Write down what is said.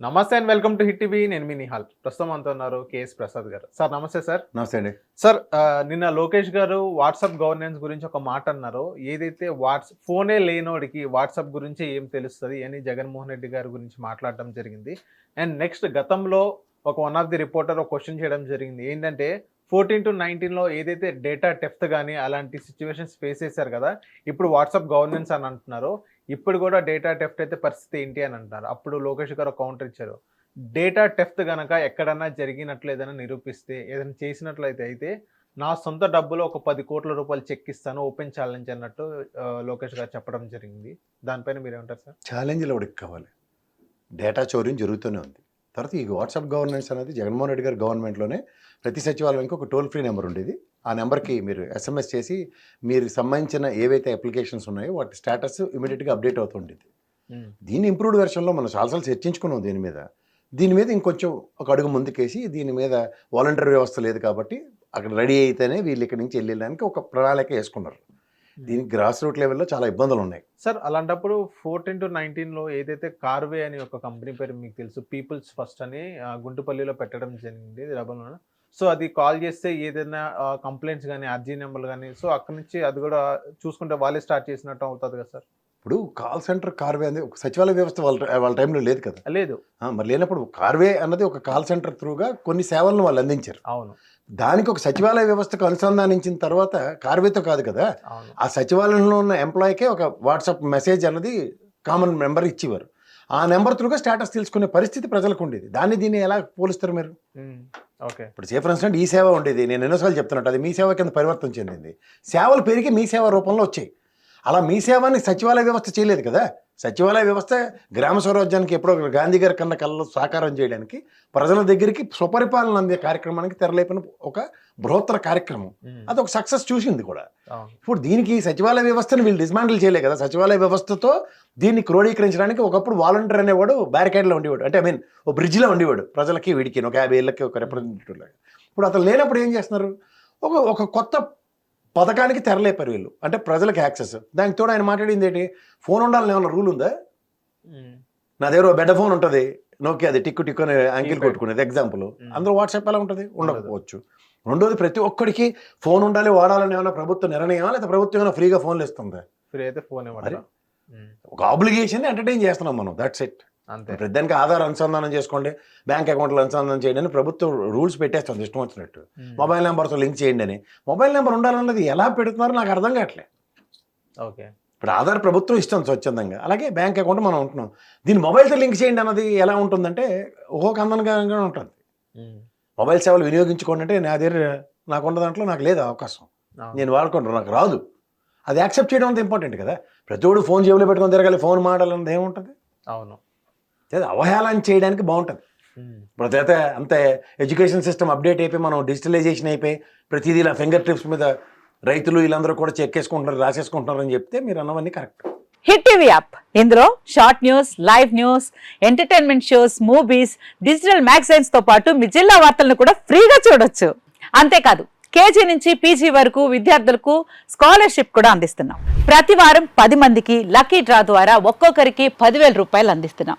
Namaste and welcome to hit TV. నేను మీ నిహాల్. ప్రస్తుతం అంతా ఉన్నారు కేఎస్ ప్రసాద్ గారు. సార్ నమస్తే సార్. నమస్తే అండి. సార్ నిన్న లోకేష్ గారు వాట్సాప్ గవర్నెన్స్ గురించి ఒక మాట అన్నారు. ఏదైతే వాట్స్ ఫోనే లేనోడికి వాట్సాప్ గురించి ఏం తెలుస్తుంది? అని జగన్మోహన్ రెడ్డి గారి గురించి మాట్లాడటం జరిగింది. అండ్ నెక్స్ట్ గతంలో ఒక వన్ ఆఫ్ ది రిపోర్టర్ ఒక క్వశ్చన్ చేయడం జరిగింది. ఏంటంటే ఫోర్టీన్ టు నైన్టీన్లో ఏదైతే డేటా టెఫ్త్ కానీ అలాంటి సిచ్యువేషన్స్ ఫేస్ చేశారు కదా ఇప్పుడు వాట్సాప్ గవర్నెన్స్ అని అంటున్నారు. ఇప్పుడు కూడా డేటా టెఫ్ట్ అయితే పరిస్థితి ఏంటి అని అంటున్నారు అప్పుడు లోకేష్ గారు కౌంటర్ ఇచ్చారు. డేటా టెఫ్ట్ కనుక ఎక్కడన్నా జరిగినట్లు ఏదైనా నిరూపిస్తే ఏదైనా చేసినట్లయితే అయితే నా సొంత డబ్బులో ఒక పది కోట్ల రూపాయలు చెక్ ఇస్తాను ఓపెన్ ఛాలెంజ్ అన్నట్టు లోకేష్ గారు చెప్పడం జరిగింది. దానిపైన మీరు ఏమంటారు సార్ ఛాలెంజ్లు ఎవరికి కావాలి? డేటా చౌర్యం జరుగుతూనే ఉంది. తర్వాత ఈ వాట్సాప్ గవర్నెన్స్ అనేది జగన్మోహన్ రెడ్డి గారి గవర్నమెంట్లోనే ప్రతి సచివాలయంకి ఒక టోల్ ఫ్రీ నెంబర్ ఉండేది. ఆ నెంబర్కి మీరు ఎస్ఎంఎస్ చేసి మీరు సంబంధించిన ఏవైతే అప్లికేషన్స్ ఉన్నాయో వాటి స్టేటస్ ఇమీడియట్గా అప్డేట్ అవుతుండేది దీని ఇంప్రూవ్డ్ వెర్షన్లో మనం చాలాసార్లు చర్చించుకున్నాం దీని మీద. దీని మీద ఇంకొంచెం ఒక అడుగు ముందుకేసి దీని మీద వాలంటీర్ వ్యవస్థ లేదు కాబట్టి అక్కడ రెడీ అయితేనే వీళ్ళు ఇక్కడి నుంచి వెళ్ళడానికి ఒక ప్రణాళిక వేసుకున్నారు. దీనికి గ్రాస్ రూట్ లెవెల్లో చాలా ఇబ్బందులు ఉన్నాయి. సార్ అలాంటప్పుడు ఫోర్టీన్ టు నైన్టీన్లో ఏదైతే కార్వే అని ఒక కంపెనీ పేరు మీకు తెలుసు పీపుల్స్ ఫస్ట్ అని ఆ, గుంటుపల్లిలో పెట్టడం జరిగింది డబ్బులు సో అది కాల్ చేస్తే ఏదైనా కంప్లైంట్స్ కానీ అర్జీ నెంబర్లు కానీ సో అక్కడ నుంచి అది కూడా చూసుకుంటే వాళ్ళే స్టార్ట్ చేసినట్టు అవుతుంది కదా సార్. ఇప్పుడు కాల్ సెంటర్ కార్వే అనేది ఒక సచివాలయ వ్యవస్థ వాళ్ళ వాళ్ళ టైంలో లేదు కదా. లేదు. మరి లేనప్పుడు కార్వే అన్నది ఒక కాల్ సెంటర్ త్రూగా కొన్ని సేవలను వాళ్ళు అందించారు. అవును. దానికి ఒక సచివాలయ వ్యవస్థకు అనుసంధానించిన తర్వాత కార్వేతో కాదు కదా. ఆ సచివాలయంలో ఉన్న ఎంప్లాయీకే ఒక వాట్సాప్ మెసేజ్ అన్నది కామన్ నెంబర్ ఇచ్చేవారు. ఆ నెంబర్ త్రూగా స్టేటస్ తెలుసుకునే పరిస్థితి ప్రజలకు ఉండేది. దాన్ని దీన్ని ఎలా పోలుస్తారు మీరు? ఇప్పుడు సేఫ్ ఇన్స్టెంట్ ఈ సేవ ఉండేది. నేను ఎన్నోసార్లు చెప్తున్నట్టు అది మీ సేవ కింద పరివర్తన చెందింది. సేవలు పెరిగి మీ సేవ రూపంలో వచ్చాయి. అలా మీ సేవని సచివాలయ వ్యవస్థ చేయలేదు కదా? సచివాలయ వ్యవస్థ గ్రామ స్వరాజ్యానికి ఎప్పుడో గాంధీ గారి కన్నా కళ్ళలో సాకారం చేయడానికి ప్రజల దగ్గరికి సుపరిపాలన అందే కార్యక్రమానికి తెరలేపిన ఒక బృహత్తర కార్యక్రమం. అది ఒక సక్సెస్ చూసింది కూడా. ఇప్పుడు దీనికి సచివాలయ వ్యవస్థను వీళ్ళు డిస్మాంటిల్ చేయలే కదా. సచివాలయ వ్యవస్థతో దీన్ని క్రోడీకరించడానికి ఒకప్పుడు వాలంటీర్ అనేవాడు బ్యారికేడ్లో ఉండేవాడు. అంటే ఐ మీన్ ఓ బ్రిడ్జ్లో ఉండేవాడు ప్రజలకి వీడికి ఒక యాభై ఏళ్ళకి ఒక రిప్రజెంటేటివ్ లాగా. ఇప్పుడు అతను లేనప్పుడు ఏం చేస్తున్నారు? ఒక ఒక కొత్త పథకానికి తెరలేపారు వీళ్ళు. అంటే ప్రజలకు యాక్సెస్. దానికి తోడు ఆయన మాట్లాడింది ఏంటి? ఫోన్ ఉండాలని ఏమైనా రూల్ ఉందా? నా దగ్గర బెడ్ ఫోన్ ఉంటుంది. నోకి అది టిక్కు టిక్కు అని Keypad. కొట్టుకునేది ఎగ్జాంపుల్. అందులో వాట్సాప్ ఎలా ఉంటుంది? ఉండకపోవచ్చు. రెండోది ప్రతి ఒక్కడికి ఫోన్ ఉండాలి వాడాలని ఏమైనా ప్రభుత్వ నిర్ణయం లేదా ప్రభుత్వం ఏమైనా ఫ్రీగా ఫోన్లు ఇస్తుందా? ఫ్రీ అయితే ఫోన్ ఒక ఆబ్లిగేషన్ ఎంటర్టైన్ చేస్తున్నాం మనం. దట్స్ ఇట్ అంతే. ప్రతిదానికి ఆధార్ అనుసంధానం చేసుకోండి బ్యాంక్ అకౌంట్లు అనుసంధానం చేయండి అని ప్రభుత్వం రూల్స్ పెట్టేస్తుంది ఇష్టం వచ్చినట్టు. మొబైల్ నెంబర్తో లింక్ చేయండి అని. మొబైల్ నెంబర్ ఉండాలన్నది ఎలా పెడుతున్నారో నాకు అర్థం కావట్లే ఓకే. ఇప్పుడు ఆధార్ ప్రభుత్వం ఇష్టం స్వచ్ఛందంగా. అలాగే బ్యాంక్ అకౌంట్ మనం ఉంటున్నాం. దీన్ని మొబైల్తో లింక్ చేయండి అన్నది ఎలా ఉంటుందంటే ఓహో కందనగా ఉంటుంది. మొబైల్ సేవలు వినియోగించుకోండి అంటే నా దగ్గర నాకు ఉన్న దాంట్లో నాకు లేదు అవకాశం. నేను వాడుకుంటాను నాకు రాదు. అది యాక్సెప్ట్ చేయడం అంత ఇంపార్టెంట్ కదా. ప్రతివాడు ఫోన్ జేబులో పెట్టుకొని తిరగాలి ఫోన్ మాడాలన్నది ఏముంటుంది? అవును. అవహేళన చేయడానికి బాగుంటుంది. ఇప్పుడు అయితే అంతే ఎడ్యుకేషన్ సిస్టమ్ అప్డేట్ అయిపోయి మనం డిజిటలైజేషన్ అయిపోయి ప్రతిదీ ఇలా ఫింగర్ టిప్స్ మీద రైతులు వీళ్ళందరూ కూడా చెక్కేసుకుంటున్నారు రాసేసుకుంటున్నారు అని చెప్తే మీరు అన్నవన్నీ కరెక్ట్. Hit TV app. ఇందులో short news live news entertainment shows movies digital మ్యాగజైన్స్తో పాటు మీ జిల్లా వార్తలను కూడా ఫ్రీగా చూడొచ్చు. అంతేకాదు కేజీ నుంచి పీజీ వరకు విద్యార్థులకు స్కాలర్షిప్ కూడా అందిస్తున్నాం. ప్రతి వారం పది మందికి లక్కీ డ్రా ద్వారా ఒక్కొక్కరికి పదివేల రూపాయలు అందిస్తున్నాం.